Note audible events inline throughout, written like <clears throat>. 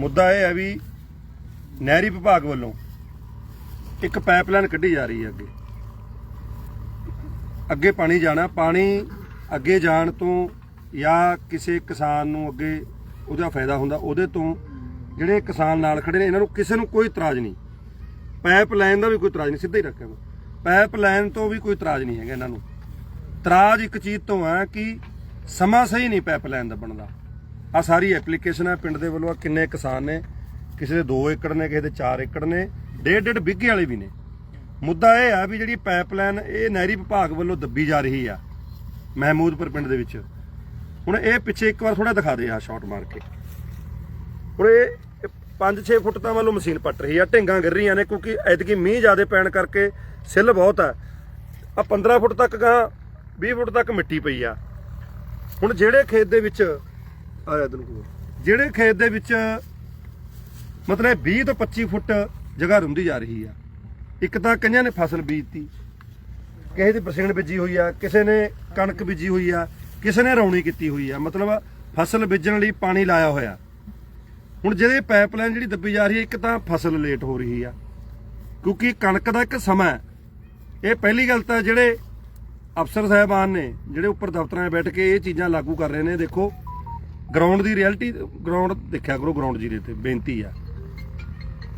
ਮੁੱਦਾ ਇਹ ਹੈ ਵੀ ਨਹਿਰੀ ਵਿਭਾਗ ਵੱਲੋਂ ਇੱਕ ਪਾਈਪਲਾਈਨ ਕੱਢੀ ਜਾ ਰਹੀ ਹੈ ਅੱਗੇ। ਅੱਗੇ ਪਾਣੀ ਜਾਣਾ, ਪਾਣੀ ਅੱਗੇ ਜਾਣ ਤੋਂ ਜਾਂ ਕਿਸੇ ਕਿਸਾਨ ਨੂੰ ਅੱਗੇ ਉਹਦਾ ਫਾਇਦਾ ਹੁੰਦਾ, ਉਹਦੇ ਤੋਂ ਜਿਹੜੇ ਕਿਸਾਨ ਨਾਲ ਖੜੇ ਨੇ, ਇਹਨਾਂ ਨੂੰ ਕਿਸੇ ਨੂੰ ਕੋਈ ਇਤਰਾਜ਼ ਨਹੀਂ। ਪਾਈਪਲਾਈਨ ਦਾ ਵੀ ਕੋਈ ਇਤਰਾਜ਼ ਨਹੀਂ, ਸਿੱਧਾ ਹੀ ਰੱਖਿਆ ਮੈਂ ਪਾਈਪਲਾਈਨ ਤੋਂ ਵੀ ਕੋਈ ਇਤਰਾਜ਼ ਨਹੀਂ ਹੈਗਾ ਇਹਨਾਂ ਨੂੰ। ਇਤਰਾਜ਼ ਇੱਕ ਚੀਜ਼ ਤੋਂ ਹੈ ਕਿ ਸਮਾਂ ਸਹੀ ਨਹੀਂ ਪਾਈਪਲਾਈਨ ਦਾ ਬਣਦਾ। ਆ ਸਾਰੀ ਐਪਲੀਕੇਸ਼ਨ ਹੈ ਪਿੰਡ ਦੇ ਵੱਲੋਂ ਆਹ ਕਿੰਨੇ ਕਿਸਾਨ ਨੇ, ਕਿਸੇ ਦੇ 2 ਏਕੜ ਨੇ, ਕਿਸੇ ਦੇ 4 ਏਕੜ ਨੇ ਡੇਢ ਡੇਢ ਬਿੱਗੇ ਵਾਲੇ ਵੀ ਨੇ। ਮੁੱਦਾ ਇਹ ਆ ਵੀ ਜਿਹੜੀ ਪਾਈਪਲਾਈਨ ਇਹ ਨਹਿਰੀ ਵਿਭਾਗ ਵੱਲੋਂ ਦੱਬੀ ਜਾ ਰਹੀ ਆ, ਮਹਿਮੂਦਪੁਰ ਪਿੰਡ ਦੇ ਵਿੱਚ। ਹੁਣ ਇਹ ਪਿੱਛੇ ਇੱਕ ਵਾਰ ਥੋੜਾ ਦਿਖਾ ਦੇ ਆ ਸ਼ਾਟ ਮਾਰ ਕੇ। ਹੁਣ ਇਹ 5-6 ਫੁੱਟ ਤਾਂ ਵੱਲੋਂ ਮਸ਼ੀਨ ਪੱਟ ਰਹੀ ਆ, ਢਿੰਗਾਂ ਗਿਰ ਰਹੀਆਂ ਨੇ, ਕਿਉਂਕਿ ਐਤਕੀ ਮੀਂਹ ਜ਼ਿਆਦਾ ਪੈਣ ਕਰਕੇ ਸਿੱਲ ਬਹੁਤ ਆ। ਆ 15 ਫੁੱਟ ਤੱਕ ਗਾ 20 ਫੁੱਟ ਤੱਕ ਮਿੱਟੀ ਪਈ ਆ। ਹੁਣ ਜਿਹੜੇ ਖੇਤ ਦੇ ਵਿੱਚ ਆ ਇਧਰ ਨੂੰ ਜਿਹੜੇ ਖੇਤ ਦੇ ਵਿੱਚ, ਮਤਲਬ 20 ਤੋਂ 25 ਫੁੱਟ ਜਗ੍ਹਾ ਰੁੰਦੀ ਜਾ ਰਹੀ ਆ। ਇੱਕ ਤਾਂ ਕਈਆਂ ਨੇ ਫਸਲ ਬੀਜਤੀ। ਕਿਸੇ ਦੀ ਬਰਸੀਨ ਬੀਜੀ ਹੋਈ ਆ, ਕਿਸੇ ਨੇ ਕਣਕ ਬੀਜੀ ਹੋਈ ਆ, ਕਿਸੇ ਨੇ ਰੌਣੀ ਕੀਤੀ ਹੋਈ ਆ। ਮਤਲਬ ਫਸਲ ਬੀਜਣ ਲਈ ਪਾਣੀ ਲਾਇਆ ਹੋਇਆ। ਹੁਣ ਜਿਹੜੇ ਪਾਈਪਲਾਈਨ ਜਿਹੜੀ ਦੱਬੀ ਜਾ ਰਹੀ ਹੈ ਇੱਕ ਤਾਂ ਫਸਲ ਲੇਟ ਹੋ ਰਹੀ ਆ। ਕਿਉਂਕਿ ਕਣਕ ਦਾ ਇੱਕ ਸਮਾਂ ਇਹ ਪਹਿਲੀ ਗੱਲ ਤਾਂ ਜਿਹੜੇ ਅਫਸਰ ਸਾਹਿਬਾਨ ਨੇ, ਜਿਹੜੇ ਉੱਪਰ ਦਫ਼ਤਰਾਂ 'ਚ ਬੈਠ ਕੇ ਇਹ ਚੀਜ਼ਾਂ ਲਾਗੂ ਕਰ ਰਹੇ ਨੇ, ਦੇਖੋ ਗਰਾਊਂਡ ਦੀ ਰਿਐਲਿਟੀ ਗਰਾਊਂਡ ਦੇਖਿਆ ਕਰੋ ਗਰਾਊਂਡ ਜੀਰੇ ਤੇ ਬੇਨਤੀ ਆ।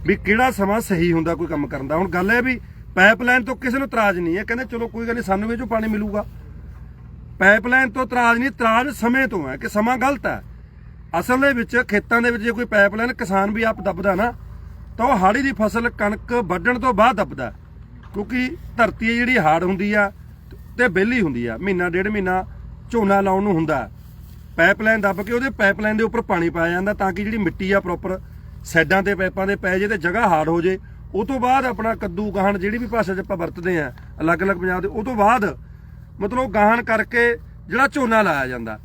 ਵੀ ਕਿਹੜਾ ਸਮਾਂ ਸਹੀ ਹੁੰਦਾ ਕੋਈ ਕੰਮ ਕਰਨ ਦਾ? ਹੁਣ ਗੱਲ ਹੈ ਵੀ ਪਾਈਪਲਾਈਨ ਤੋਂ ਕਿਸੇ ਨੂੰ ਇਤਰਾਜ਼ ਨਹੀਂ ਹੈ। ਕਹਿੰਦੇ ਚਲੋ ਕੋਈ ਗੱਲ ਨਹੀਂ, ਸਾਨੂੰ ਵੀ ਜੋ ਪਾਣੀ ਮਿਲੂਗਾ। ਪਾਈਪਲਾਈਨ ਤੋਂ ਇਤਰਾਜ਼ ਨਹੀਂ, ਇਤਰਾਜ਼ ਸਮੇਂ ਤੋਂ ਹੈ ਕਿ ਸਮਾਂ ਗਲਤ ਹੈ। ਅਸਲ ਦੇ ਵਿੱਚ ਖੇਤਾਂ ਦੇ ਵਿੱਚ ਜੇ ਕੋਈ ਪਾਈਪਲਾਈਨ ਕਿਸਾਨ ਵੀ ਆਪ ਦੱਬਦਾ ਨਾ, ਤਾਂ ਉਹ ਹਾੜੀ ਦੀ ਫਸਲ ਕਣਕ ਵੱਢਣ ਤੋਂ ਬਾਅਦ ਦੱਬਦਾ ਕਿਉਂਕਿ ਧਰਤੀ ਜਿਹੜੀ ਹਾੜ ਹੁੰਦੀ ਆ ਤੇ ਬੇਲੀ ਹੁੰਦੀ ਆ। ਮਹੀਨਾ, ਡੇਢ ਮਹੀਨਾ ਝੋਨਾ ਲਾਉਣ ਨੂੰ ਹੁੰਦਾ ਪਾਈਪਲਾਈਨ ਦੱਬ ਕੇ ਉਹਦੇ ਪਾਈਪਲਾਈਨ ਦੇ ਉੱਪਰ ਪਾਣੀ ਪਾਇਆ ਜਾਂਦਾ ਤਾਂ ਕਿ ਜਿਹੜੀ ਮਿੱਟੀ ਆ ਪ੍ਰੋਪਰ ਸਾਈਡਾਂ ਤੇ ਪਾਈਪਾਂ ਦੇ ਪੈ ਜੇ ਤੇ ਜਗ੍ਹਾ ਹਾਰਡ ਹੋ ਜੇ। ਉਹ ਤੋਂ ਬਾਅਦ ਆਪਣਾ ਕੱਦੂ ਗਾਹਣ ਜਿਹੜੀ ਵੀ ਭਾਸ਼ਾ 'ਚ ਆਪਾਂ ਵਰਤਦੇ ਆ, ਅਲੱਗ-ਅਲੱਗ ਪੰਜਾਬ ਦੇ, ਉਹ ਤੋਂ ਬਾਅਦ ਮਤਲਬ ਉਹ ਗਾਹਣ ਕਰਕੇ ਜਿਹੜਾ ਝੋਨਾ ਲਾਇਆ ਜਾਂਦਾ।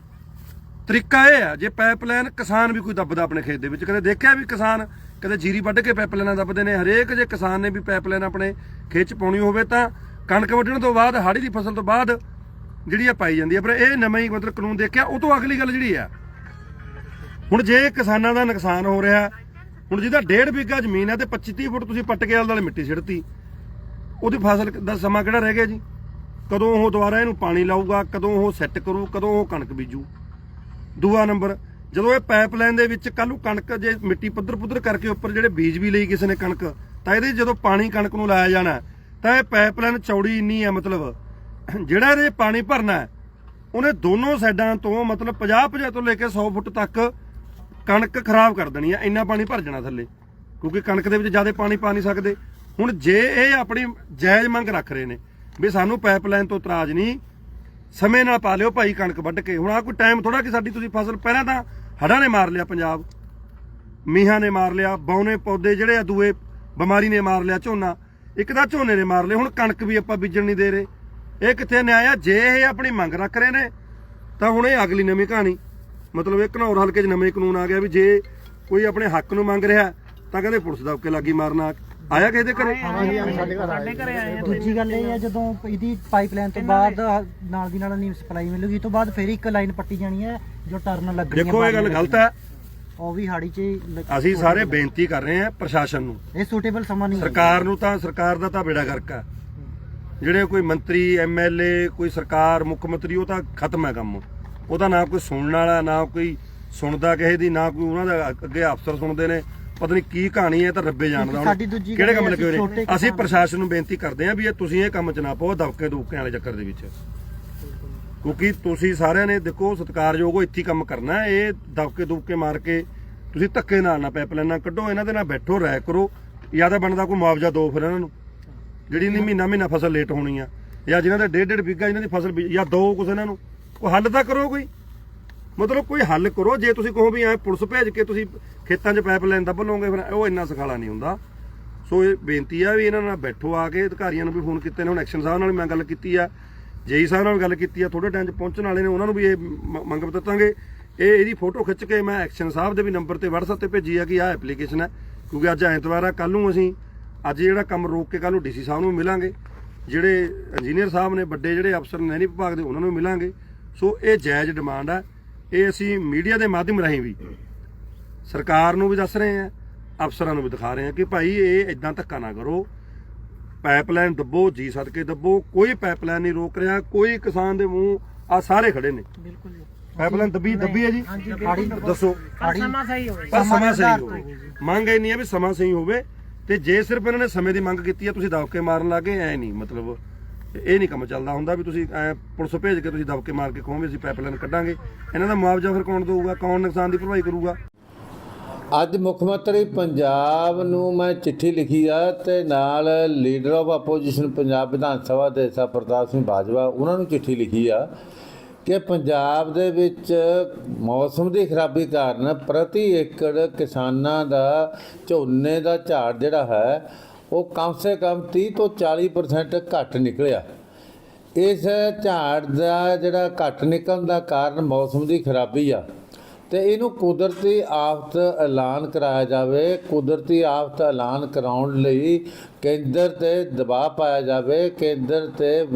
ਤਰੀਕਾ ਇਹ ਆ, ਜੇ ਪਾਈਪਲਾਈਨ ਕਿਸਾਨ ਵੀ ਕੋਈ ਦੱਬਦਾ ਆਪਣੇ ਖੇਤ ਦੇ ਵਿੱਚ, ਕਦੇ ਦੇਖਿਆ ਵੀ ਕਿਸਾਨ ਕਦੇ ਜੀਰੀ ਵੱਢ ਕੇ ਪਾਈਪਲਾਈਨਾਂ ਦੱਬਦੇ ਨੇ? ਹਰੇਕ ਜੇ ਕਿਸਾਨ ਨੇ ਵੀ ਪਾਈਪਲਾਈਨ ਆਪਣੇ ਖੇਤ 'ਚ ਪਾਉਣੀ ਹੋਵੇ ਤਾਂ ਕਣਕ ਵੱਢਣ ਤੋਂ ਬਾਅਦ ਹਾੜੀ ਦੀ ਫਸਲ ਤੋਂ ਬਾਅਦ ਜਿਹੜੀ ਆ ਪਾਈ ਜਾਂਦੀ ਆ ਪਰ ਇਹ ਨਵੇਂ ਹੀ ਮਤਲਬ ਕਾਨੂੰਨ ਦੇਖਿਆ, ਉਹ ਤੋਂ ਅਗਲੀ ਗੱਲ ਜਿਹੜੀ ਆ। ਹੁਣ ਜੇ ਕਿਸਾਨਾਂ ਦਾ ਨੁਕਸਾਨ ਹੋ ਰਿਹਾ, ਹੁਣ ਜਿਹਦਾ 1.5 ਬਿੱਗਾ ਜ਼ਮੀਨ ਹੈ ਤੇ 25 30 ਫੁੱਟ ਤੁਸੀਂ ਪੱਟ ਕੇ ਆਲੇ ਮਿੱਟੀ ਸਿੱਟਤੀ, ਉਹਦੀ ਫਸਲ ਦਾ ਸਮਾਂ ਕਿਹੜਾ ਰਹਿ ਗਿਆ ਜੀ? ਕਦੋਂ ਉਹ ਦੁਬਾਰਾ ਇਹਨੂੰ ਪਾਣੀ ਲਾਊਗਾ, ਕਦੋਂ ਉਹ ਸੈੱਟ ਕਰੂ, ਕਦੋਂ ਉਹ ਕਣਕ ਬੀਜੂ? ਦੂਆ ਨੰਬਰ, ਜਦੋਂ ਇਹ ਪਾਈਪਲਾਈਨ ਦੇ ਵਿੱਚ ਕੱਲ੍ਹ ਨੂੰ ਕਣਕ ਜੇ ਮਿੱਟੀ ਪੱਧਰ ਪੁੱਧਰ ਕਰਕੇ ਉੱਪਰ ਜਿਹੜੇ ਬੀਜ ਵੀ ਲਈ ਕਿਸੇ ਨੇ ਕਣਕ, ਤਾਂ ਇਹਦੇ ਜਦੋਂ ਪਾਣੀ ਕਣਕ ਨੂੰ ਲਾਇਆ ਜਾਣਾ, ਤਾਂ ਇਹ ਪਾਈਪਲਾਈਨ ਚੌੜੀ ਇੰਨੀ ਹੈ ਮਤਲਬ। <clears throat> ਜਿਹੜਾ ਇਹਦੇ ਪਾਣੀ ਭਰਨਾ ਉਹਨੇ ਦੋਨੋਂ ਸਾਈਡਾਂ ਤੋਂ ਮਤਲਬ 50 50 ਤੋਂ ਲੈ ਕੇ 100 ਫੁੱਟ ਤੱਕ ਕਣਕ ਖਰਾਬ ਕਰ ਦੇਣੀ ਆ, ਇੰਨਾ ਪਾਣੀ ਭਰ ਜਾਣਾ ਥੱਲੇ। ਕਿਉਂਕਿ ਕਣਕ ਦੇ ਵਿੱਚ ਜ਼ਿਆਦਾ ਪਾਣੀ ਪਾ ਨਹੀਂ ਸਕਦੇ। ਹੁਣ ਜੇ ਇਹ ਆਪਣੀ ਜਾਇਜ਼ ਮੰਗ ਰੱਖ ਰਹੇ ਨੇ ਵੀ ਸਾਨੂੰ ਪਾਈਪਲਾਈਨ ਤੋਂ ਇਤਰਾਜ਼ ਨਹੀਂ, ਸਮੇਂ ਨਾਲ ਪਾ ਲਿਓ ਭਾਈ ਕਣਕ ਵੱਢ ਕੇ। ਹੁਣ ਆ ਕੋਈ ਟਾਈਮ ਥੋੜਾ ਕਿ ਸਾਡੀ ਤੁਸੀਂ ਫਸਲ ਪਹਿਲਾਂ ਤਾਂ ਹੜ੍ਹਾਂ ਨੇ ਮਾਰ ਲਿਆ ਪੰਜਾਬ, ਮੀਹਾਂ ਨੇ ਮਾਰ ਲਿਆ, ਬੌਨੇ ਪੌਦੇ ਜਿਹੜੇ ਆ ਦੂਏ ਬਿਮਾਰੀ ਨੇ ਮਾਰ ਲਿਆ, ਝੋਨਾ, ਇੱਕ ਤਾਂ ਝੋਨੇ ਨੇ ਮਾਰ ਲਿਆ ਹੁਣ ਕਣਕ ਵੀ ਆਪਾਂ ਬੀਜਣ ਨਹੀਂ ਦੇ ਰਹੇ। ਇਹ ਕਿੱਥੇ ਨਿਆਂ ਆ ਜੇ ਇਹ ਆਪਣੀ ਮੰਗ ਰੱਖ ਰਹੇ ਨੇ ਤਾਂ ਹੁਣ ਇਹ ਅਗਲੀ ਨਵੀਂ ਕਹਾਣੀ। ਮਤਲਬ ਇਹ ਘਨੌਰ ਹਲਕੇ 'ਚ ਨਵੇਂ ਕਾਨੂੰਨ ਆ ਗਿਆ ਵੀ ਜੇ ਕੋਈ ਆਪਣੇ ਹੱਕ ਨੂੰ ਮੰਗ ਰਿਹਾ ਤਾਂ ਕਹਿੰਦੇ ਪੁਲਿਸ ਦਬ ਕੇ ਲੱਗੀ ਮਾਰਨਾ। ਆਇਆ ਕਿਸੇ ਦੇ ਘਰੇ? ਦੂਜੀ ਗੱਲ ਇਹ ਹੈ ਜਦੋਂ ਇਹਦੀ ਪਾਈਪਲਾਈਨ ਤੋਂ ਬਾਅਦ ਨਾਲ ਦੀ ਨਾਲ ਨੀਮ ਸਪਲਾਈ ਮਿਲੂਗੀ ਤੋਂ ਬਾਅਦ ਫਿਰ ਇੱਕ ਲਾਈਨ ਪੱਟੀ ਜਾਣੀ ਹੈ ਜੋ ਟਰਨ ਲੱਗਣੀ ਦੇਖੋ ਇਹ ਗੱਲ ਗਲਤ ਹੈ। ਉਹ ਵੀ ਹਾੜੀ 'ਚ ਹੀ ਅਸੀਂ ਸਾਰੇ ਬੇਨਤੀ ਕਰ ਰਹੇ ਹਾਂ ਪ੍ਰਸ਼ਾਸਨ ਨੂੰ। ਇਹ ਸੂਟੇਬਲ ਸਮਾਂ ਨਹੀਂ ਹੈ। ਸਰਕਾਰ ਨੂੰ ਤਾਂ ਸਰਕਾਰ ਦਾ ਤਾਂ ਬੇੜਾ ਗਰਕ ਜਿਹੜੇ ਕੋਈ ਮੰਤਰੀ ਐਮਐਲਏ ਕੋਈ ਸਰਕਾਰ ਮੁੱਖ ਮੰਤਰੀ ਉਹ ਤਾਂ ਖਤਮ ਹੈ ਕੰਮ। ਉਹਦਾ ਨਾ ਕੋਈ ਸੁਣਨ ਵਾਲਾ ਨਾ ਕੋਈ ਸੁਣਦਾ ਕਿਸੇ ਦੀ ਨਾ ਕੋਈ ਉਹਨਾਂ ਦਾ ਅੱਗੇ ਅਫਸਰ ਸੁਣਦੇ ਨੇ। ਪਤਾ ਨਹੀਂ ਕੀ ਕਹਾਣੀ ਹੈ ਤਾਂ ਰੱਬੇ ਜਾਣਦਾ ਹੁਣ। ਕਿਹੜੇ ਕੰਮ ਲੱਗੇ ਹੋਏ ਨੇ? ਅਸੀਂ ਪ੍ਰਸ਼ਾਸਨ ਨੂੰ ਬੇਨਤੀ ਕਰਦੇ ਹਾਂ ਵੀ ਇਹ ਤੁਸੀਂ ਇਹ ਕੰਮ ਚ ਨਾ ਪਾਓ ਦਬਕੇ ਦੁਬਕਿਆਂ ਵਾਲੇ ਚੱਕਰ ਦੇ ਵਿੱਚ। ਕਿਉਂਕਿ ਤੁਸੀਂ ਸਾਰਿਆਂ ਨੇ ਦੇਖੋ ਸਤਿਕਾਰਯੋਗ ਇੱਥੇ ਕੰਮ ਕਰਨਾ। ਇਹ ਦਬਕੇ ਦੁਬਕੇ ਮਾਰ ਕੇ ਤੁਸੀਂ ਧੱਕੇ ਨਾਲ ਨਾ ਪਾਈਪਲਾਈਨਾਂ ਕੱਢੋ ਇਹਨਾਂ ਦੇ ਨਾਲ ਬੈਠੋ ਰਾਇ ਕਰੋ। ਜਾਂ ਤਾਂ ਬਣਦਾ ਕੋਈ ਮੁਆਵਜ਼ਾ ਦਿਓ ਫਿਰ ਇਹਨਾਂ ਨੂੰ। ਜਿਹੜੀ ਇਹਦੀ ਮਹੀਨਾ ਮਹੀਨਾ ਫਸਲ ਲੇਟ ਹੋਣੀ ਆ, ਜਾਂ ਜਿਨ੍ਹਾਂ ਦਾ ਡੇਢ ਡੇਢ ਬਿੱਗਾ ਇਹਨਾਂ ਦੀ ਫਸਲ ਬੀ- ਜਾਂ ਦੋ ਕੁਛ ਇਹਨਾਂ ਨੂੰ ਕੋਈ ਹੱਲ ਤਾਂ ਕਰੋ ਕੋਈ। ਮਤਲਬ ਕੋਈ ਹੱਲ ਕਰੋ, ਜੇ ਤੁਸੀਂ ਕਹੋ ਵੀ ਐ ਪੁਲਿਸ ਭੇਜ ਕੇ ਤੁਸੀਂ ਖੇਤਾਂ 'ਚ ਪਾਈਪ ਲਾਈਨ ਦੱਬ ਲਓਗੇ, ਫਿਰ ਉਹ ਇੰਨਾ ਸਖਾਲਾ ਨਹੀਂ ਹੁੰਦਾ। ਸੋ ਇਹ ਬੇਨਤੀ ਆ ਵੀ ਇਹਨਾਂ ਨਾਲ ਬੈਠੋ ਆ ਕੇ, ਅਧਿਕਾਰੀਆਂ ਨੂੰ ਵੀ ਫੋਨ ਕੀਤੇ ਨੇ, ਹੁਣ ਐਕਸ਼ਨ ਸਾਹਿਬ ਨਾਲ ਵੀ ਮੈਂ ਗੱਲ ਕੀਤੀ ਆ, ਜੇਈ ਸਾਹਿਬ ਨਾਲ ਵੀ ਗੱਲ ਕੀਤੀ ਆ ਥੋੜੇ ਟਾਈਮ 'ਚ ਪਹੁੰਚਣ ਵਾਲੇ ਨੇ, ਉਹਨਾਂ ਨੂੰ ਵੀ ਇਹ ਮ- ਮੰਗ ਦਿੱਤਾਂਗੇ। ਇਹ ਇਹਦੀ ਫੋਟੋ ਖਿੱਚ ਕੇ ਮੈਂ ਐਕਸ਼ਨ ਸਾਹਿਬ ਦੇ ਵੀ ਨੰਬਰ ਤੇ WhatsApp ਤੇ ਭੇਜੀ ਆ ਕਿ ਆਹ ਐਪਲੀਕੇਸ਼ਨ ਹੈ, ਕਿਉਂਕਿ ਅੱਜ ਐਤਵਾਰ ਆ ਕੱਲ ਨੂੰ ਅਸੀਂ ਅੱਜ ਜਿਹੜਾ ਕੰਮ ਰੋਕ ਕੇ ਕੱਲ ਨੂੰ ਡੀਸੀ ਸਾਹਿਬ ਨੂੰ ਮਿਲਾਂਗੇ ਜਿਹੜੇ ਇੰਜੀਨੀਅਰ ਸਾਹਿਬ ਨੇ ਵੱਡੇ ਜਿਹੜੇ ਅਫਸਰ ਨੇ ਨਹਿਰੀ ਵਿਭਾਗ ਦੇ ਉਹਨਾਂ ਨੂੰ ਮਿਲਾਂਗੇ। ਸੋ ਇਹ ਜਾਇਜ਼ ਡਿਮਾਂਡ ਆ। ਇਹ ਅਸੀਂ ਮੀਡੀਆ ਦੇ ਮਾਧਿਅਮ ਰਾਹੀਂ ਵੀ ਸਰਕਾਰ ਨੂੰ ਵੀ ਦੱਸ ਰਹੇ ਆ ਅਫਸਰਾਂ ਨੂੰ ਵੀ ਦਿਖਾ ਰਹੇ ਆ ਕਿ ਭਾਈ ਇਹ ਇਦਾਂ ਧੱਕਾ ਨਾ ਕਰੋ। ਪਾਈਪਲਾਈਨ ਦੱਬੋ ਜੀ ਸਦਕੇ ਦੱਬੋ ਕੋਈ ਪਾਈਪਲਾਈਨ ਨਹੀਂ ਰੋਕ ਰਿਹਾ ਕੋਈ ਕਿਸਾਨ ਦੇ ਮੂੰਹ ਆ ਸਾਰੇ ਖੜੇ ਨੇ। ਬਿਲਕੁਲ ਪਾਈਪਲਾਈਨ ਦੱਬੀ ਦੱਬੀ ਹੈ ਜੀ? ਦੱਸੋ। ਸਮਾਂ ਸਹੀ ਹੋਵੇ। ਸਮਾਂ ਸਹੀ ਹੋਵੇ। ਮੰਗ ਇਹ ਨਹੀਂ ਹੈ ਵੀ ਸਮਾਂ ਸਹੀ ਹੋਵੇ। ਤੇ ਜੇ ਸਿਰਫ ਇਹਨਾਂ ਨੇ ਸਮੇਂ ਦੀ ਮੰਗ ਕੀਤੀ ਹੈ, ਤੁਸੀਂ ਦਬਕੇ ਮਾਰਨ ਲੱਗੇ ਐ ਨਹੀਂ, ਮਤਲਬ ਇਹ ਨਹੀਂ ਕੰਮ ਚੱਲਦਾ ਹੁੰਦਾ ਵੀ ਤੁਸੀਂ ਐ ਪੁਲਿਸ ਭੇਜ ਕੇ ਤੁਸੀਂ ਦਬਕੇ ਮਾਰ ਕੇ ਕਹੋਗੇ, ਅਸੀਂ ਪਾਈਪਲਾਈਨ ਕੱਢਾਂਗੇ। ਇਹਨਾਂ ਦਾ ਮੁਆਵਜ਼ਾ ਫਿਰ ਕੌਣ ਦੇਊਗਾ? ਕੌਣ ਨੁਕਸਾਨ ਦੀ ਭਰਪਾਈ ਕਰੂਗਾ? ਅੱਜ ਮੁੱਖ ਮੰਤਰੀ ਪੰਜਾਬ ਨੂੰ ਮੈਂ ਚਿੱਠੀ ਲਿਖੀ ਆ ਤੇ ਨਾਲ leader of opposition Punjab Vidhan Sabha ਦੇ ਸਾ ਪ੍ਰਤਾਪ ਸਿੰਘ ਬਾਜਵਾ, ਉਹਨਾਂ ਨੂੰ ਚਿੱਠੀ ਲਿਖੀ ਆ। ਕਿ ਪੰਜਾਬ ਦੇ ਵਿੱਚ ਮੌਸਮ ਦੀ ਖਰਾਬੀ ਕਾਰਨ ਪ੍ਰਤੀ ਏਕੜ ਕਿਸਾਨਾਂ ਦਾ ਝੋਨੇ ਦਾ ਝਾੜ ਜਿਹੜਾ ਹੈ, ਉਹ ਕਮ ਸੇ ਕਮ 30 ਤੋਂ 40% ਘੱਟ ਨਿਕਲਿਆ। ਇਸ ਝਾੜ ਦਾ ਜਿਹੜਾ ਘੱਟ ਨਿਕਲਣ ਦਾ ਕਾਰਨ ਮੌਸਮ ਦੀ ਖਰਾਬੀ ਆ। ਤੇ ਇਹਨੂੰ ਕੁਦਰਤੀ ਆਫਤ ਐਲਾਨ ਕਰਾਇਆ ਜਾਵੇ। ਕੁਦਰਤੀ ਆਫਤ ਐਲਾਨ ਕਰਾਉਣ ਲਈ ਕੇਂਦਰ ਤੇ ਦਬਾਅ ਪਾਇਆ ਜਾਵੇ, ਕੇਂਦਰ ਤੇ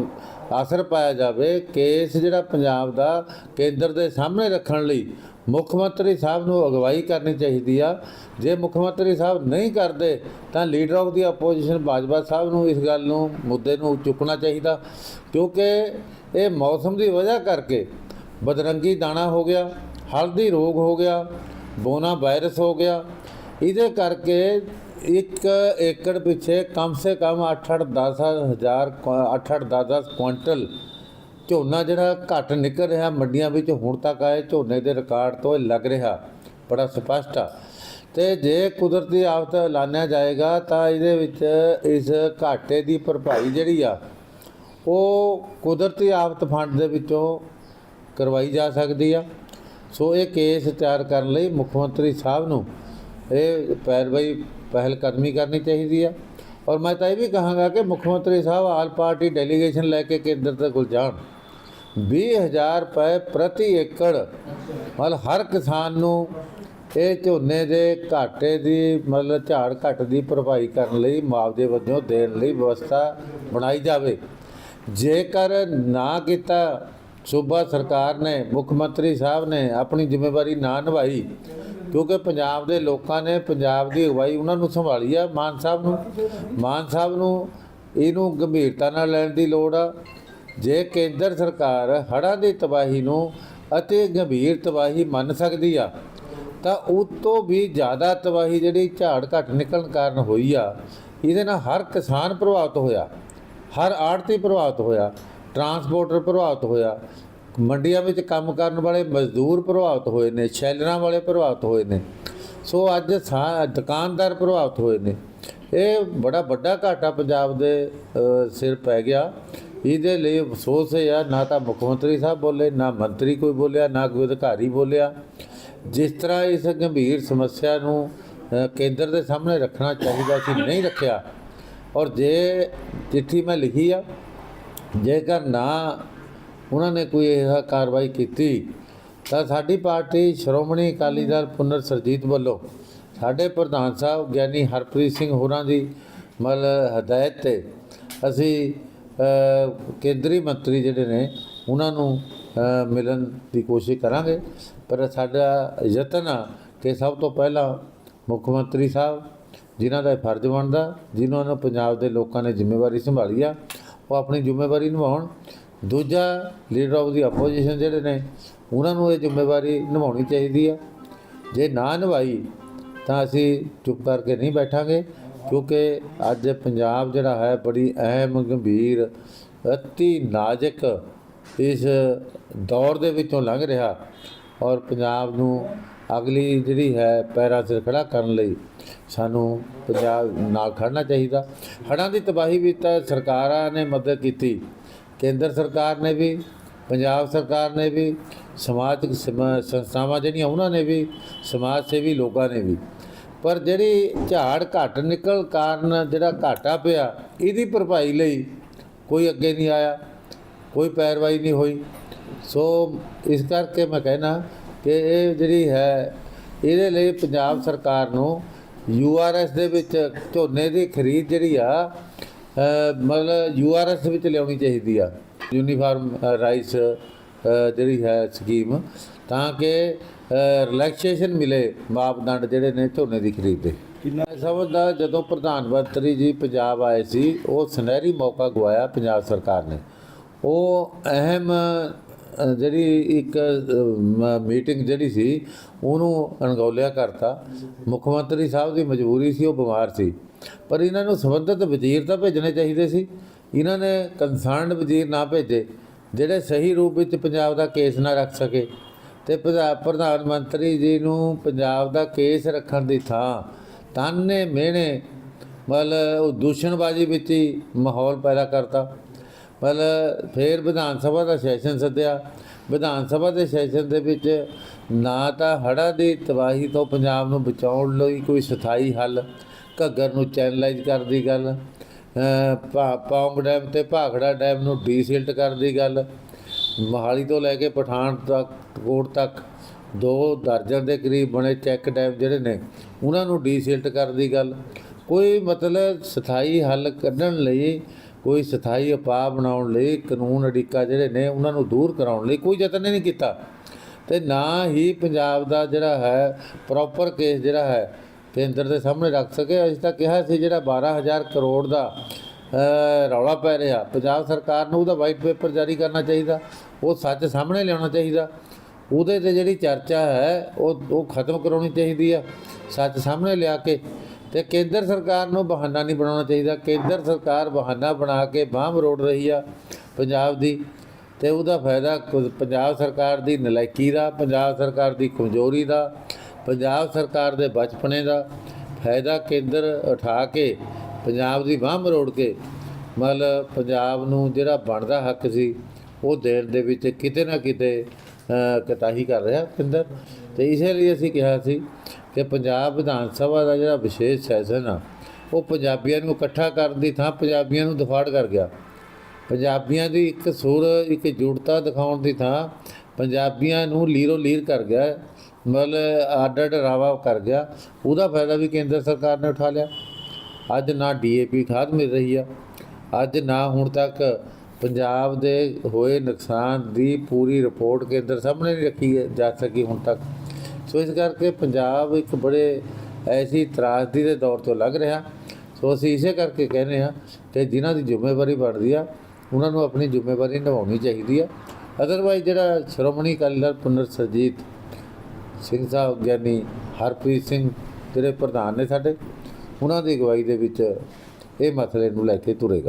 ਅਸਰ ਪਾਇਆ ਜਾਵੇ। ਕੇਸ ਜਿਹੜਾ ਪੰਜਾਬ ਦਾ ਕੇਂਦਰ ਦੇ ਸਾਹਮਣੇ ਰੱਖਣ ਲਈ ਮੁੱਖ ਮੰਤਰੀ ਸਾਹਿਬ ਨੂੰ ਅਗਵਾਈ ਕਰਨੀ ਚਾਹੀਦੀ ਆ। ਜੇ ਮੁੱਖ ਮੰਤਰੀ ਸਾਹਿਬ ਨਹੀਂ ਕਰਦੇ, ਤਾਂ leader of the opposition Bajwa sahib ਨੂੰ ਇਸ ਗੱਲ ਨੂੰ, ਮੁੱਦੇ ਨੂੰ ਚੁੱਕਣਾ ਚਾਹੀਦਾ। ਕਿਉਂਕਿ ਇਹ ਮੌਸਮ ਦੀ ਵਜ੍ਹਾ ਕਰਕੇ ਬਦਰੰਗੀ ਦਾਣਾ ਹੋ ਗਿਆ। ਹਲਦੀ ਰੋਗ ਹੋ ਗਿਆ, ਬੋਨਾ ਵਾਇਰਸ ਹੋ ਗਿਆ। ਇਹਦੇ ਕਰਕੇ ਇੱਕ ਏਕੜ ਪਿੱਛੇ ਕਮ ਸੇ ਕਮ 8-8 ਹਜ਼ਾਰ 8-8 10 ਕੁਇੰਟਲ ਝੋਨਾ ਜਿਹੜਾ ਘੱਟ ਨਿਕਲ ਰਿਹਾ, ਮੰਡੀਆਂ ਵਿੱਚ ਹੁਣ ਤੱਕ ਆਏ ਝੋਨੇ ਦੇ ਰਿਕਾਰਡ ਤੋਂ ਲੱਗ ਰਿਹਾ, ਬੜਾ ਸਪਸ਼ਟ ਆ। ਤੇ ਜੇ ਕੁਦਰਤੀ ਆਫਤ ਐਲਾਨਿਆ ਜਾਏਗਾ ਤਾਂ ਇਹਦੇ ਵਿੱਚ ਇਸ ਘਾਟੇ ਦੀ ਭਰਪਾਈ ਜਿਹੜੀ ਆ, ਉਹ ਕੁਦਰਤੀ ਆਫਤ ਫੰਡ ਦੇ ਵਿੱਚੋਂ ਕਰਵਾਈ ਜਾ ਸਕਦੀ ਆ। ਸੋ ਇਹ ਕੇਸ ਤਿਆਰ ਕਰਨ ਲਈ ਮੁੱਖ ਮੰਤਰੀ ਸਾਹਿਬ ਨੂੰ ਇਹ ਪੈਰਵਾਈ ਪਹਿਲ ਕਦਮੀ ਕਰਨੀ ਚਾਹੀਦੀ ਆ ਔਰ ਮੈਂ ਤਾਂ ਇਹ ਵੀ ਕਹਾਂਗਾ ਕਿ ਮੁੱਖ ਮੰਤਰੀ ਸਾਹਿਬ ਆਲ ਪਾਰਟੀ ਡੈਲੀਗੇਸ਼ਨ ਲੈ ਕੇ ਕੇਂਦਰ ਤੱਕ ਕੋਲ ਜਾਣ। 20000 ਰੁਪਏ ਪ੍ਰਤੀ ਏਕੜ, ਮਤਲਬ ਹਰ ਕਿਸਾਨ ਨੂੰ ਇਹ ਝੋਨੇ ਦੇ ਘਾਟੇ ਦੀ, ਮਤਲਬ ਝਾੜ ਘੱਟ ਦੀ ਭਰਪਾਈ ਕਰਨ ਲਈ, ਮੁਆਵਜ਼ੇ ਵਜੋਂ ਦੇਣ ਲਈ ਵਿਵਸਥਾ ਬਣਾਈ ਜਾਵੇ। ਜੇਕਰ ਨਾ ਕੀਤਾ ਸੂਬਾ ਸਰਕਾਰ ਨੇ, ਮੁੱਖ ਮੰਤਰੀ ਸਾਹਿਬ ਨੇ ਆਪਣੀ ਜ਼ਿੰਮੇਵਾਰੀ ਨਾ ਨਿਭਾਈ, ਕਿਉਂਕਿ ਪੰਜਾਬ ਦੇ ਲੋਕਾਂ ਨੇ ਪੰਜਾਬ ਦੀ ਅਗਵਾਈ ਉਹਨਾਂ ਨੂੰ ਸੰਭਾਲੀ ਆ ਮਾਨ ਸਾਹਿਬ ਨੂੰ। ਮਾਨ ਸਾਹਿਬ ਨੂੰ ਇਹਨੂੰ ਗੰਭੀਰਤਾ ਨਾਲ ਲੈਣ ਦੀ ਲੋੜ ਆ। ਜੇ ਕੇਂਦਰ ਸਰਕਾਰ ਹੜ੍ਹਾਂ ਦੀ ਤਬਾਹੀ ਨੂੰ ਅਤੇ ਗੰਭੀਰ ਤਬਾਹੀ ਮੰਨ ਸਕਦੀ ਆ, ਤਾਂ ਉਹ ਤੋਂ ਵੀ ਜ਼ਿਆਦਾ ਤਬਾਹੀ ਜਿਹੜੀ ਝਾੜ ਘੱਟ ਨਿਕਲਣ ਕਾਰਨ ਹੋਈ ਆ, ਇਹਦੇ ਨਾਲ ਹਰ ਕਿਸਾਨ ਪ੍ਰਭਾਵਿਤ ਹੋਇਆ, ਹਰ ਆੜਤੀ ਪ੍ਰਭਾਵਿਤ ਹੋਇਆ। ਟਰਾਂਸਪੋਰਟਰ ਪ੍ਰਭਾਵਿਤ ਹੋਇਆ। ਮੰਡੀਆਂ ਵਿੱਚ ਕੰਮ ਕਰਨ ਵਾਲੇ ਮਜ਼ਦੂਰ ਪ੍ਰਭਾਵਿਤ ਹੋਏ ਨੇ, ਸ਼ੈਲਰਾਂ ਵਾਲੇ ਪ੍ਰਭਾਵਿਤ ਹੋਏ ਨੇ। ਸੋ ਅੱਜ ਸਾ- ਦੁਕਾਨਦਾਰ ਪ੍ਰਭਾਵਿਤ ਹੋਏ ਨੇ। ਇਹ ਬੜਾ ਵੱਡਾ ਘਾਟਾ ਪੰਜਾਬ ਦੇ ਸਿਰ ਪੈ ਗਿਆ। ਇਹਦੇ ਲਈ ਅਫਸੋਸ ਹੈ ਯਾਰ, ਨਾ ਤਾਂ ਮੁੱਖ ਮੰਤਰੀ ਸਾਹਿਬ ਬੋਲੇ, ਨਾ ਮੰਤਰੀ ਕੋਈ ਬੋਲਿਆ, ਨਾ ਕੋਈ ਅਧਿਕਾਰੀ ਬੋਲਿਆ। ਜਿਸ ਤਰ੍ਹਾਂ ਇਸ ਗੰਭੀਰ ਸਮੱਸਿਆ ਨੂੰ ਕੇਂਦਰ ਦੇ ਸਾਹਮਣੇ ਰੱਖਣਾ ਚਾਹੀਦਾ ਸੀ, ਨਹੀਂ ਰੱਖਿਆ। ਔਰ ਜੇ ਚਿੱਠੀ ਮੈਂ ਲਿਖੀ ਆ ਜੇਕਰ ਨਾ ਉਹਨਾਂ ਨੇ ਕੋਈ ਇਹ ਕਾਰਵਾਈ ਕੀਤੀ, ਤਾਂ ਸਾਡੀ ਪਾਰਟੀ ਸ਼੍ਰੋਮਣੀ ਅਕਾਲੀ ਦਲ ਪੁਨਰ ਸਰਜੀਤ ਵੱਲੋਂ ਸਾਡੇ ਪ੍ਰਧਾਨ ਸਾਹਿਬ ਗਿਆਨੀ ਹਰਪ੍ਰੀਤ ਸਿੰਘ ਹੋਰਾਂ ਦੀ ਮਤਲਬ ਹਦਾਇਤ ਤੇ ਅਸੀਂ ਕੇਂਦਰੀ ਮੰਤਰੀ ਜਿਹੜੇ ਨੇ, ਉਹਨਾਂ ਨੂੰ ਮਿਲਣ ਦੀ ਕੋਸ਼ਿਸ਼ ਕਰਾਂਗੇ। ਪਰ ਸਾਡਾ ਯਤਨ ਆ ਕਿ ਸਭ ਤੋਂ ਪਹਿਲਾਂ ਮੁੱਖ ਮੰਤਰੀ ਸਾਹਿਬ, ਜਿਨ੍ਹਾਂ ਦਾ ਇਹ ਫਰਜ਼ ਬਣਦਾ, ਜਿਨ੍ਹਾਂ ਨੂੰ ਪੰਜਾਬ ਦੇ ਲੋਕਾਂ ਨੇ ਜ਼ਿੰਮੇਵਾਰੀ ਸੰਭਾਲੀ ਆ ਉਹ ਆਪਣੀ ਜ਼ਿੰਮੇਵਾਰੀ ਨਿਭਾਉਣ। ਦੂਜਾ ਲੀਡਰ ਆਫ ਦੀ ਆਪੋਜੀਸ਼ਨ ਜਿਹੜੇ ਨੇ, ਉਹਨਾਂ ਨੂੰ ਇਹ ਜ਼ਿੰਮੇਵਾਰੀ ਨਿਭਾਉਣੀ ਚਾਹੀਦੀ ਆ। ਜੇ ਨਾ ਨਿਭਾਈ, ਤਾਂ ਅਸੀਂ ਚੁੱਪ ਕਰਕੇ ਨਹੀਂ ਬੈਠਾਂਗੇ, ਕਿਉਂਕਿ ਅੱਜ ਪੰਜਾਬ ਜਿਹੜਾ ਹੈ ਬੜੀ ਅਹਿਮ, ਗੰਭੀਰ, ਅਤੀ ਨਾਜ਼ੁਕ ਇਸ ਦੌਰ ਦੇ ਵਿੱਚੋਂ ਲੰਘ ਰਿਹਾ। ਔਰ ਪੰਜਾਬ ਨੂੰ ਅਗਲੀ ਜਿਹੜੀ ਹੈ ਪੈਰਾਂ ਸਿਰ ਖੜਾ ਕਰਨ ਲਈ ਸਾਨੂੰ ਪੰਜਾਬ ਨਾਲ ਖੜਨਾ ਚਾਹੀਦਾ। ਹੜ੍ਹਾਂ ਦੀ ਤਬਾਹੀ ਵਿੱਚ ਤਾਂ ਸਰਕਾਰਾਂ ਨੇ ਮਦਦ ਕੀਤੀ। ਕੇਂਦਰ ਸਰਕਾਰ ਨੇ ਵੀ, ਪੰਜਾਬ ਸਰਕਾਰ ਨੇ ਵੀ ਸਮਾਜਿਕ ਸਮ- ਸੰਸਥਾਵਾਂ ਜਿਹੜੀਆਂ ਉਹਨਾਂ ਨੇ ਵੀ, ਸਮਾਜ ਸੇਵੀ ਲੋਕਾਂ ਨੇ ਵੀ। ਪਰ ਜਿਹੜੀ ਝਾੜ ਘੱਟ ਨਿਕਲ ਕਾਰਨ ਜਿਹੜਾ ਘਾਟਾ ਪਿਆ, ਇਹਦੀ ਭਰਪਾਈ ਲਈ ਕੋਈ ਅੱਗੇ ਨਹੀਂ ਆਇਆ, ਕੋਈ ਪੈਰਵਾਈ ਨਹੀਂ ਹੋਈ। ਸੋ ਇਸ ਕਰਕੇ ਮੈਂ ਕਹਿਣਾ ਕਿ ਇਹ ਜਿਹੜੀ ਹੈ, ਇਹਦੇ ਲਈ ਪੰਜਾਬ ਸਰਕਾਰ ਨੂੰ ਯੂਆਰਐਸ ਦੇ ਵਿੱਚ ਝੋਨੇ ਦੀ ਖਰੀਦ ਜਿਹੜੀ ਆ ਮਤਲਬ ਯੂਆਰਐਸ ਵਿੱਚ ਲਿਆਉਣੀ ਚਾਹੀਦੀ ਆ। ਯੂਨੀਫਾਰਮ ਰਾਈਸ ਜਿਹੜੀ ਹੈ ਸਕੀਮ ਤਾਂ ਕਿ ਰਿਲੈਕਸੇਸ਼ਨ ਮਿਲੇ ਮਾਪਦੰਡ ਜਿਹੜੇ ਨੇ ਝੋਨੇ ਦੀ ਖਰੀਦ ਦੇ। ਕਿੰਨਾ ਸਮਝਦਾ ਜਦੋਂ ਪ੍ਰਧਾਨ ਮੰਤਰੀ ਜੀ ਪੰਜਾਬ ਆਏ ਸੀ ਉਹ ਸੁਨਹਿਰੀ ਮੌਕਾ ਗਵਾਇਆ ਪੰਜਾਬ ਸਰਕਾਰ ਨੇ। ਉਹ ਅਹਿਮ ਜਿਹੜੀ ਇੱਕ ਮੀਟਿੰਗ ਜਿਹੜੀ ਸੀ, ਉਹਨੂੰ ਅਣਗੌਲਿਆ ਕਰਤਾ। ਮੁੱਖ ਮੰਤਰੀ ਸਾਹਿਬ ਦੀ ਮਜਬੂਰੀ ਸੀ, ਉਹ ਬਿਮਾਰ ਸੀ। ਪਰ ਇਹਨਾਂ ਨੂੰ ਸੰਬੰਧਿਤ ਵਜ਼ੀਰ ਤਾਂ ਭੇਜਣੇ ਚਾਹੀਦੇ ਸੀ। ਇਹਨਾਂ ਨੇ ਕੰਸਰਨਡ ਵਜ਼ੀਰ ਨਾ ਭੇਜੇ, ਜਿਹੜੇ ਸਹੀ ਰੂਪ ਵਿੱਚ ਪੰਜਾਬ ਦਾ ਕੇਸ ਨਾ ਰੱਖ ਸਕੇ। ਤੇ ਪ੍ਰਧਾ- ਪ੍ਰਧਾਨ ਮੰਤਰੀ ਜੀ ਨੂੰ ਪੰਜਾਬ ਦਾ ਕੇਸ ਰੱਖਣ ਦੀ ਥਾਂ ਤਾਨੇ ਮਿਹਣੇ ਮਤਲਬ ਉਹ ਦੂਸ਼ਣਬਾਜ਼ੀ ਵਿੱਚ ਹੀ ਮਾਹੌਲ ਪੈਦਾ ਕਰਤਾ। ਮਤਲਬ ਫਿਰ ਵਿਧਾਨ ਸਭਾ ਦਾ ਸੈਸ਼ਨ ਸੱਦਿਆ। ਵਿਧਾਨ ਸਭਾ ਦੇ ਸੈਸ਼ਨ ਦੇ ਵਿੱਚ ਨਾ ਤਾਂ ਹੜ੍ਹਾਂ ਦੀ ਤਬਾਹੀ ਤੋਂ ਪੰਜਾਬ ਨੂੰ ਬਚਾਉਣ ਲਈ ਕੋਈ ਸਥਾਈ ਹੱਲ ਘੱਗਰ ਨੂੰ ਚੈਨਲਾਈਜ਼ ਕਰਨ ਦੀ ਗੱਲ ਅ, ਪੌਂਗ ਡੈਮ ਤੇ ਭਾਖੜਾ ਡੈਮ ਨੂੰ ਡੀਸਿਲਟ ਕਰਨ ਦੀ ਗੱਲ ਮੋਹਾਲੀ ਤੋਂ ਲੈ ਕੇ ਪਠਾਨ ਤੱਕ ਕੋਟ ਤੱਕ ਦੋ ਦਰਜਨ ਦੇ ਕਰੀਬ ਬਣੇ ਚੈੱਕ ਡੈਮ ਜਿਹੜੇ ਨੇ ਉਹਨਾਂ ਨੂੰ ਡੀਸਿਲਟ ਕਰਨ ਦੀ ਗੱਲ। ਕੋਈ ਮਤਲਬ ਸਥਾਈ ਹੱਲ ਕੱਢਣ ਲਈ ਕੋਈ ਸਥਾਈ ਉਪਾਅ ਬਣਾਉਣ ਲਈ ਕਾਨੂੰਨ ਅੜਿੱਕਾ ਜਿਹੜੇ ਨੇ ਉਹਨਾਂ ਨੂੰ ਦੂਰ ਕਰਾਉਣ ਲਈ ਕੋਈ ਯਤਨ ਹੀ ਨਹੀਂ ਕੀਤਾ। ਤੇ ਨਾ ਹੀ ਪੰਜਾਬ ਦਾ ਜਿਹੜਾ ਹੈ ਪ੍ਰੋਪਰ ਕੇਸ ਜਿਹੜਾ ਹੈ, ਕੇਂਦਰ ਦੇ ਸਾਹਮਣੇ ਰੱਖ ਸਕੇ। ਅਸੀਂ ਤਾਂ ਕਿਹਾ ਸੀ ਜਿਹੜਾ 12000 ਕਰੋੜ ਦਾ ਰੌਲਾ ਪੈ ਰਿਹਾ, ਪੰਜਾਬ ਸਰਕਾਰ ਨੂੰ ਉਹਦਾ ਵਾਈਟ ਪੇਪਰ ਜਾਰੀ ਕਰਨਾ ਚਾਹੀਦਾ। ਉਹ ਸੱਚ ਸਾਹਮਣੇ ਲਿਆਉਣਾ ਚਾਹੀਦਾ। ਉਹਦੇ ਤੇ ਜਿਹੜੀ ਚਰਚਾ ਹੈ, ਉਹ ਉਹ ਖਤਮ ਕਰਾਉਣੀ ਚਾਹੀਦੀ ਆ ਸੱਚ ਸਾਹਮਣੇ ਲਿਆ ਕੇ ਤੇ ਕੇਂਦਰ ਸਰਕਾਰ ਨੂੰ ਬਹਾਨਾ ਨਹੀਂ ਬਣਾਉਣਾ ਚਾਹੀਦਾ। ਕੇਂਦਰ ਸਰਕਾਰ ਬਹਾਨਾ ਬਣਾ ਕੇ ਬਾਂਹ ਮਰੋੜ ਰਹੀ ਆ ਪੰਜਾਬ ਦੀ ਤੇ ਉਹਦਾ ਫਾਇਦਾ ਪੰਜਾਬ ਸਰਕਾਰ ਦੀ ਨਲਾਇਕੀ ਦਾ, ਪੰਜਾਬ ਸਰਕਾਰ ਦੀ ਕਮਜ਼ੋਰੀ ਦਾ, ਪੰਜਾਬ ਸਰਕਾਰ ਦੇ ਬਚਪਨੇ ਦਾ ਫਾਇਦਾ ਕੇਂਦਰ ਉਠਾ ਕੇ ਪੰਜਾਬ ਦੀ ਬਾਂਹ ਮਰੋੜ ਕੇ ਮਤਲਬ ਪੰਜਾਬ ਨੂੰ ਜਿਹੜਾ ਬਣਦਾ ਹੱਕ ਸੀ, ਉਹ ਦੇਣ ਦੇ ਵਿੱਚ ਕਿਤੇ ਨਾ ਕਿਤੇ ਕਤਾਹੀ ਕਰ ਰਿਹਾ ਕੇਂਦਰ। ਤੇ ਇਸੇ ਲਈ ਅਸੀਂ ਕਿਹਾ ਸੀ ਕਿ ਪੰਜਾਬ ਵਿਧਾਨ ਸਭਾ ਦਾ ਜਿਹੜਾ ਵਿਸ਼ੇਸ਼ ਸੈਸ਼ਨ ਆ, ਉਹ ਪੰਜਾਬੀਆਂ ਨੂੰ ਇਕੱਠਾ ਕਰਨ ਦੀ ਥਾਂ ਪੰਜਾਬੀਆਂ ਨੂੰ ਦਫਾੜ ਕਰ ਗਿਆ। ਪੰਜਾਬੀਆਂ ਦੀ ਇੱਕ ਸੁਰ, ਇੱਕ ਜੁੜਤਾ ਦਿਖਾਉਣ ਦੀ ਥਾਂ ਪੰਜਾਬੀਆਂ ਨੂੰ ਲੀਰੋ ਲੀਰ ਕਰ ਗਿਆ, ਮਤਲਬ ਅੱਡ ਅੱਡ ਰਾਵਾ ਕਰ ਗਿਆ। ਉਹਦਾ ਫਾਇਦਾ ਵੀ ਕੇਂਦਰ ਸਰਕਾਰ ਨੇ ਉਠਾ ਲਿਆ। ਅੱਜ ਨਾ ਡੀਏਪੀ ਖਾਦ ਮਿਲ ਰਹੀ ਆ। ਅੱਜ ਨਾ ਹੁਣ ਤੱਕ ਪੰਜਾਬ ਦੇ ਹੋਏ ਨੁਕਸਾਨ ਦੀ ਪੂਰੀ ਰਿਪੋਰਟ ਕੇਂਦਰ ਸਾਹਮਣੇ ਨਹੀਂ ਰੱਖੀ ਜਾ ਸਕੀ ਹੁਣ ਤੱਕ। ਸੋ ਇਸ ਕਰਕੇ ਪੰਜਾਬ ਇੱਕ ਬੜੇ ਐਸੀ ਤਰਾਸਦੀ ਦੇ ਦੌਰ ਤੋਂ ਲੱਗ ਰਿਹਾ। ਸੋ ਅਸੀਂ ਇਸੇ ਕਰਕੇ ਕਹਿੰਦੇ ਆ ਕਿ ਜਿਨ੍ਹਾਂ ਦੀ ਜ਼ਿੰਮੇਵਾਰੀ ਬਣਦੀ ਆ, ਉਹਨਾਂ ਨੂੰ ਆਪਣੀ ਜ਼ਿੰਮੇਵਾਰੀ ਨਿਭਾਉਣੀ ਚਾਹੀਦੀ ਆ। ਅਦਰਵਾਈਜ਼ ਜਿਹੜਾ ਸ਼੍ਰੋਮਣੀ ਅਕਾਲੀ ਦਲ ਪੁਨਰ ਸਰਜੀਤ ਸਿੰਘ ਸਾਹਿਬ ਗਿਆਨੀ ਹਰਪ੍ਰੀਤ ਸਿੰਘ ਜਿਹੜੇ ਪ੍ਰਧਾਨ ਨੇ ਸਾਡੇ, ਉਹਨਾਂ ਦੀ ਅਗਵਾਈ ਦੇ ਵਿੱਚ ਇਹ ਮਸਲੇ ਨੂੰ ਲੈ ਕੇ ਤੁਰੇਗਾ।